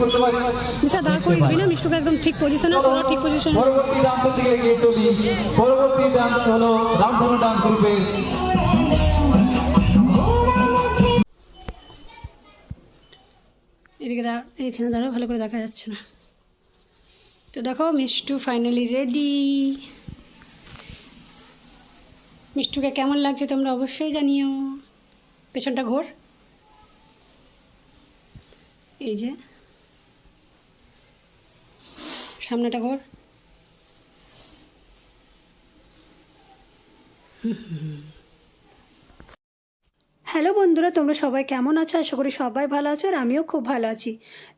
করতে পারি নিশা দাঁড় করে দিবি না? মিষ্টুকে একদম ঠিক পজিশনে তোরা ঠিক পজিশনে পরবর্তী ডান্সের দিকে এগিয়ে চলি। পরবর্তী ডান্স হলো রামধনু ডান্স গ্রুপের এদিকে এখানে দাঁড়াও ভালো করে দেখা যাচ্ছে না। তো দেখো মিষ্টু ফাইনালি রেডি মিষ্টুকে কেমন লাগছে তোমরা অবশ্যই জানিও। পেছনটা ঘোর। এই যে। সামনেটা ঘোর। হ্যালো বন্ধুরা, তোমরা সবাই কেমন আছো? আশা করি সবাই ভালো আছো আর আমিও খুব ভালো আছি।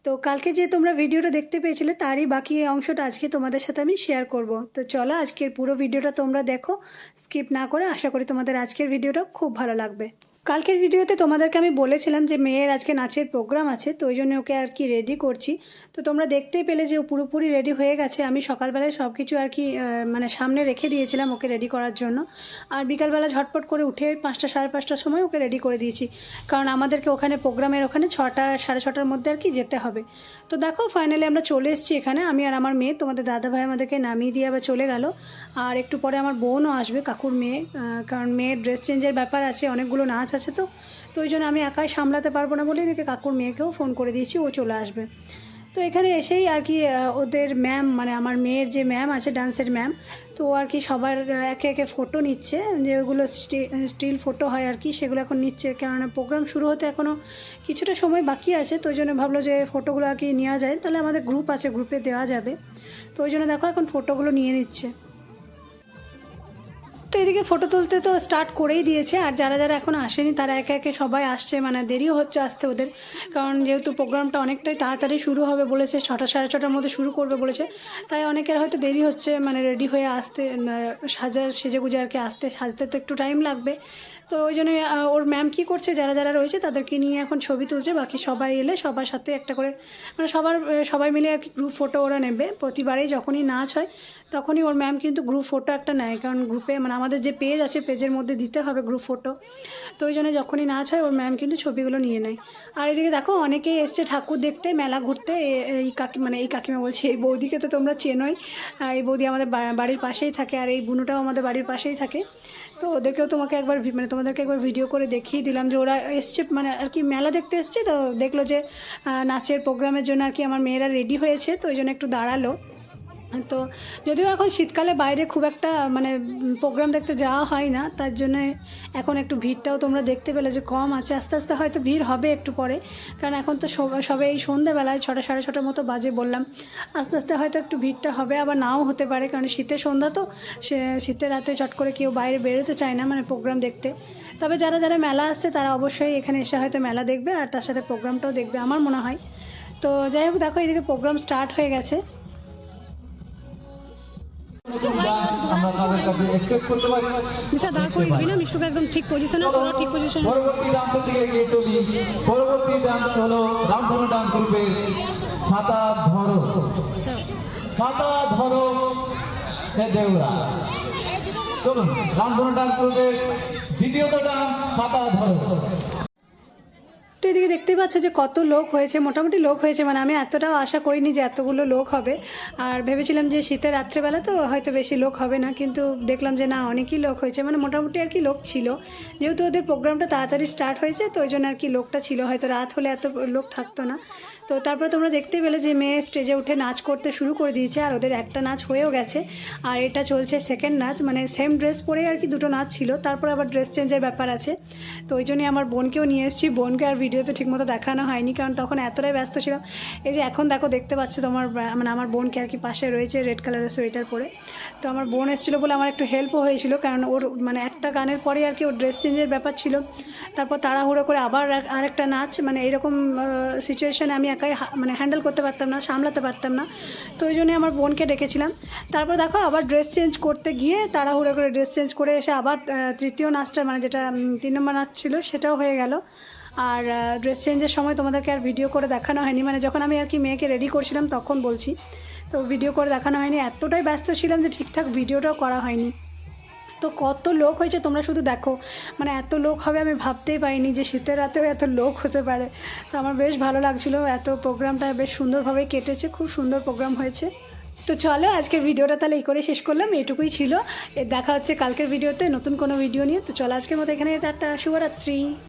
তো কালকে যে তোমরা ভিডিওটা দেখতে পেয়েছিলে, তারই বাকি অংশটা আজকে তোমাদের সাথে আমি শেয়ার করব। তো চলো আজকের পুরো ভিডিওটা তোমরা দেখো স্কিপ না করে আশা করি তোমাদের আজকের ভিডিওটা খুব ভালো লাগবে। কালকের ভিডিওতে তোমাদেরকে আমি বলেছিলাম যে মেয়ের আজকে নাচের প্রোগ্রাম আছে, তো ওই জন্য ওকে আর কি রেডি করছি। তো তোমরা দেখতেই পেলে যে ও পুরোপুরি রেডি হয়ে গেছে। আমি সকালবেলায় সব কিছু আর কি মানে সামনে রেখে দিয়েছিলাম ওকে রেডি করার জন্য। আর বিকালবেলা ঝটপট করে উঠে পাঁচটা, সাড়ে পাঁচটার সময় ওকে রেডি করে দিয়েছি। কারণ আমাদেরকে ওখানে প্রোগ্রামের ওখানে ছটা, সাড়ে ছটার মধ্যে আর কি যেতে হবে। তো দেখো ফাইনালি আমরা চলে এসেছি এখানে। আমি আর আমার মেয়ে, তোমাদের দাদা ভাই আমাদেরকে নামিয়ে দিয়ে আবার চলে গেল। আর একটু পরে আমার বোনও আসবে, কাকুর মেয়ে। কারণ মেয়ের ড্রেস চেঞ্জের ব্যাপার আছে, অনেকগুলো নাচ আছে তো। তো ওই জন্য আমি একাই সামলাতে পারব না বলে এদিকে কাকুর মেয়েকেও ফোন করে দিয়েছি, ও চলে আসবে। তো এখানে এসেই আর কি ওদের ম্যাম মানে আমার মেয়ের যে ম্যাম আছে, ডান্সের ম্যাম তো আর কি সবার একে একে ফটো নিচ্ছে। যে ওগুলো স্টিল ফটো হয় আর কি, সেগুলো এখন নিচ্ছে। কেননা প্রোগ্রাম শুরু হতে এখনও কিছুটা সময় বাকি আছে, তো ওই জন্য ভাবলো যে ফটোগুলো আর কি নেওয়া যায়। তাহলে আমাদের গ্রুপ আছে গ্রুপে দেওয়া যাবে। তো ওই জন্য দেখো এখন ফটোগুলো নিয়ে নিচ্ছে। তো এদিকে ফটো তুলতে তো স্টার্ট করেই দিয়েছে। আর যারা যারা এখন আসেনি, তারা একে একে সবাই আসছে মানে দেরিও হচ্ছে আসতে ওদের। কারণ যেহেতু প্রোগ্রামটা অনেকটাই তাড়াতাড়ি শুরু হবে বলেছে, ছটা সাড়ে ছটার মধ্যে শুরু করবে বলেছে। তাই অনেকের হয়তো দেরি হচ্ছে মানে রেডি হয়ে আসতে সাজার সেজে গুজে আর কি আসতে, সাজতে তো একটু টাইম লাগবে। তো ওই জন্য ওর ম্যাম কী করছে, যারা যারা রয়েছে তাদেরকে নিয়ে এখন ছবি তুলছে, বাকি সবাই এলে সবার সাথে একটা করে মানে সবার, সবাই মিলে আর কি গ্রুপ ফটো ওরা নেবে। প্রতিবারেই যখনই নাচ হয়, তখনই ওর ম্যাম কিন্তু গ্রুপ ফটো একটা নেয়, কারণ গ্রুপে মানে আমাদের যে পেজ আছে পেজের মধ্যে দিতে হবে গ্রুপ ফটো তো ওই জন্য যখনই নাচ হয়, ওর ম্যাম কিন্তু ছবিগুলো নিয়ে নেয়। আর এদিকে দেখো অনেকেই এসছে ঠাকুর দেখতে, মেলা ঘুরতে এই কাকি মানে এই কাকিমা বলছি, এই বৌদিকে তো তোমরা চেনোই এই বৌদি আমাদের বাড়ির পাশেই থাকে, আর এই বুনুটাও আমাদের বাড়ির পাশেই থাকে। তো ওদেরকেও তোমাকে একবার মানে তোমাদেরকে একবার ভিডিও করে দেখিয়ে দিলাম যে ওরা এসছে মানে আর কি মেলা দেখতে এসছে, তো দেখল যে নাচের প্রোগ্রামের জন্য আর কি আমার মেয়েরা রেডি হয়েছে, তো ওই জন্য একটু দাঁড়াল। তো যদিও এখন শীতকালে বাইরে খুব একটা মানে প্রোগ্রাম দেখতে যাওয়া হয় না, তার জন্য এখন একটু ভিড়টাও তোমরা দেখতে পেলে যে কম আছে। আস্তে আস্তে হয়তো ভিড় হবে একটু পরে, কারণ এখন তো সব- এই সন্ধ্যেবেলায় ছটা, সাড়ে ছটার মতো বাজে বললাম, আস্তে আস্তে হয়তো একটু ভিড়টা হবে, আবার নাও হতে পারে, কারণ শীতের সন্ধ্যা তো, সে, শীতের রাতে চট করে কেউ বাইরে বেরোতে চায় না মানে প্রোগ্রাম দেখতে। তবে যারা যারা মেলা আসছে, তারা অবশ্যই এখানে এসে হয়তো মেলা দেখবে, আর তার সাথে প্রোগ্রামটাও দেখবে, আমার মনে হয়। তো যাই হোক, দেখো এদিকে প্রোগ্রাম স্টার্ট হয়ে গেছে। আমরা তাদের কাছে এক্সপেক্ট করতে পারি দাঁড় না? মিষ্টুকে একদম ঠিক পজিশনে তোরা ঠিক পজিশনে পরবর্তী ডান্সের দিকে এগিয়ে চলি। পরবর্তী ডান্স হলো রামধনু ডান্স গ্রুপের ছাতা ধরো। ছাতা ধরো হে দেউরা। চলুন রামধনু ডান্স গ্রুপের দ্বিতীয়ত ডান্স ছাতা ধরো। এদিকে দেখতে পাচ্ছ যে কত লোক হয়েছে, মোটামুটি লোক হয়েছে মানে আমি এতটাও আশা করিনি যে এতগুলো লোক হবে। আর ভেবেছিলাম যে শীতের রাত্রেবেলা তো হয়তো বেশি লোক হবে না, কিন্তু দেখলাম যে না, অনেকই লোক হয়েছে মানে মোটামুটি আর কি লোক ছিল। যেহেতু ওদের প্রোগ্রামটা তাড়াতাড়ি স্টার্ট হয়েছে, তো ওই জন্য আর কি লোকটা ছিল, হয়তো রাত হলে এত লোক থাকতো না। তো তারপরে তোমরা দেখতে পেলে যে মেয়ে স্টেজে উঠে নাচ করতে শুরু করে দিয়েছে, আর ওদের একটা নাচ হয়েও গেছে, আর এটা চলছে সেকেন্ড নাচ মানে সেম ড্রেস পরেই আর কি দুটো নাচ ছিল, তারপর আবার ড্রেস চেঞ্জের ব্যাপার আছে। তো ওই জন্যই আমার বোনকেও নিয়ে এসেছি, বোনকে আর ভিডিওতে ঠিকমতো দেখানো হয়নি, কারণ তখন এতটাই ব্যস্ত ছিলাম। এই যে এখন দেখো, দেখতে পাচ্ছ তোমার মানে আমার বোনকে আর কি পাশে রয়েছে রেড কালারের সোয়েটার পরে। তো আমার বোন এসেছিল বলে আমার একটু হেল্পও হয়েছিল, কারণ ওর মানে একটা গানের পরে আর কি ওর ড্রেস চেঞ্জের ব্যাপার ছিল। তারপর তাড়াহুড়ো করে আবার আরেকটা নাচ মানে এরকম সিচুয়েশানে আমি একাই মানে হ্যান্ডেল করতে পারতাম না, সামলাতে পারতাম না। তো ওই জন্যই আমার বোনকে ডেকেছিলাম। তারপর দেখো আবার ড্রেস চেঞ্জ করতে গিয়ে তাড়াহুড়ো করে ড্রেস চেঞ্জ করে এসে আবার তৃতীয় নাচটা মানে যেটা তিন নম্বর নাচ ছিল, সেটাও হয়ে গেল। আর ড্রেস চেঞ্জের সময় তোমাদেরকে আর ভিডিও করে দেখানো হয়নি। মানে যখন আমি আর কি মেয়েকে রেডি করছিলাম তখন বলছি। তো ভিডিও করে দেখানো হয়নি। এতটাই ব্যস্ত ছিলাম যে ঠিকঠাক ভিডিওটাও করা হয়নি। তো কত লোক হয়েছে তোমরা শুধু দেখো। মানে এত লোক হবে আমি ভাবতেই পারিনি যে শীতের রাতেও এত লোক হতে পারে। তো আমার বেশ ভালো লাগছিল। এত প্রোগ্রামটা বেশ সুন্দরভাবে কেটেছে। খুব সুন্দর প্রোগ্রাম হয়েছে। তো চলো, আজকের ভিডিওটা তাহলে এই করে শেষ করলাম। এটুকুই ছিল। দেখা হচ্ছে কালকের ভিডিওতে নতুন কোনো ভিডিও নিয়ে। তো চলো, আজকের মতো এখানে টাটা, শুভরাত্রি।